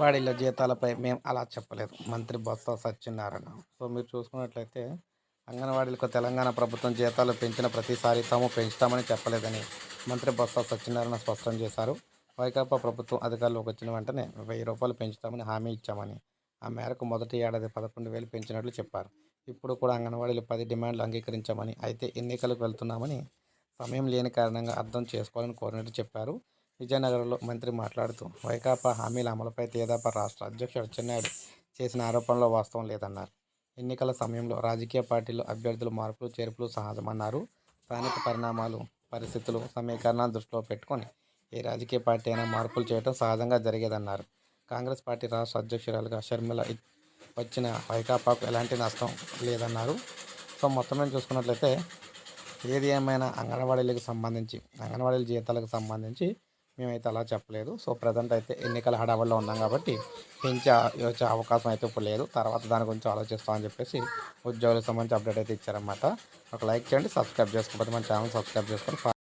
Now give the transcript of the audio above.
అంగన్వాడీల జీతాలపై మేము అలా చెప్పలేదు. మంత్రి బొత్స సత్యనారాయణ. సో మీరు చూసుకున్నట్లయితే అంగన్వాడీలకు తెలంగాణ ప్రభుత్వం జీతాలు పెంచిన ప్రతిసారి తాము పెంచుతామని చెప్పలేదని మంత్రి బొత్స సత్యనారాయణ స్పష్టం చేశారు. వైకాపా ప్రభుత్వం అధికారంలోకి వచ్చిన వెంటనే వెయ్యి రూపాయలు పెంచుతామని హామీ ఇచ్చామని ఆ మేరకు మొదటి ఏడాది పదకొండు వేలు పెంచినట్లు చెప్పారు. ఇప్పుడు కూడా అంగన్వాడీలు పది డిమాండ్లు అంగీకరించామని అయితే ఎన్నికలకు వెళ్తున్నామని సమయం లేని కారణంగా అర్థం చేసుకోవాలని కోరినట్టు చెప్పారు. విజయనగరంలో మంత్రి మాట్లాడుతూ వైకాపా హామీల అమలుపై తేదాపా రాష్ట్ర అధ్యక్షుడు అచ్చెన్నాయుడు చేసిన ఆరోపణలో వాస్తవం లేదన్నారు. ఎన్నికల సమయంలో రాజకీయ పార్టీలు అభ్యర్థులు మార్పులు చేర్పులు సహజమన్నారు. స్థానిక పరిణామాలు పరిస్థితులు సమీకరణాలు దృష్టిలో పెట్టుకొని ఏ రాజకీయ పార్టీ అయినా మార్పులు చేయడం సహజంగా జరిగేదన్నారు. కాంగ్రెస్ పార్టీ రాష్ట్ర అధ్యక్షురాలుగా షర్మిల వచ్చిన వైకాపాకు ఎలాంటి నష్టం లేదన్నారు. సో మొత్తం నేను చూసుకున్నట్లయితే ఏది ఏమైనా అంగన్వాడీలకు సంబంధించి అంగన్వాడీల జీతాలకు సంబంధించి మేమైతే అలా చెప్పలేదు. సో ప్రజెంట్ అయితే ఎన్నికల హడావుల్లో ఉన్నాం కాబట్టి పెంచే వచ్చే అవకాశం అయితే ఇప్పుడు లేదు. తర్వాత దాని గురించి ఆలోచిస్తామని చెప్పేసి ఉద్యోగులకు సంబంధించి అప్డేట్ అయితే ఇచ్చారన్నమాట. ఒక లైక్ చేయండి సబ్స్క్రైబ్ చేసుకోకపోతే మన ఛానల్ సబ్స్క్రైబ్ చేసుకొని